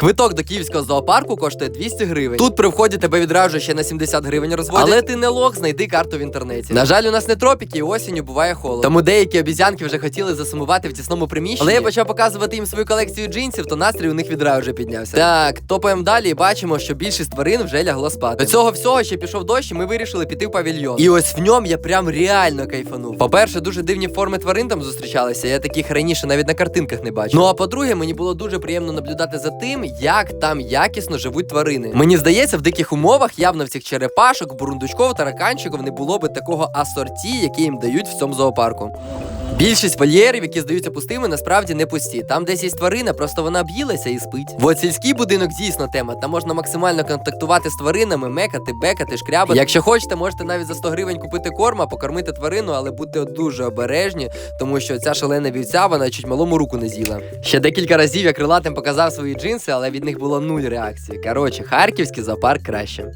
Квиток до київського зоопарку коштує 200 гривень. Тут при вході тебе відразу ще на 70 гривень розводять. Але ти не лох, знайди карту в інтернеті. На жаль, у нас не тропіки, і осінню буває холодно. Тому деякі обізянки вже хотіли засумувати в тісному приміщенні. Але я почав показувати їм свою колекцію джинсів, то настрій у них відразу вже піднявся. Так, топаємо далі і бачимо, що більшість тварин вже лягло спати. До цього всього ще пішов дощ, і ми вирішили піти в павільйон. І ось в ньому я прям реально кайфанув. По-перше, дуже дивні форми тварин там зустрічалися. Я таких раніше навіть на картинках не бачив. Ну а по-друге, мені було дуже приємно наблюдати за тим, як там якісно живуть тварини. Мені здається, в диких умовах явно в цих черепашок, бурундучков, тараканчиків не було би такого асорті, який їм дають в цьому зоопарку. Більшість вольєрів, які здаються пустими, насправді не пусті. Там десь є тварина, просто вона об'їлася і спить. От сільський будинок дійсно тема. Там можна максимально контактувати з тваринами, мекати, бекати, шкрябати. Якщо хочете, можете навіть за 100 гривень купити корма, покормити тварину, але будьте дуже обережні, тому що ця шалена вівця, вона чуть малому руку не з'їла. Ще декілька разів я крилатим показав свої джинси, але від них було нуль реакції. Коротше, харківський зоопарк краще.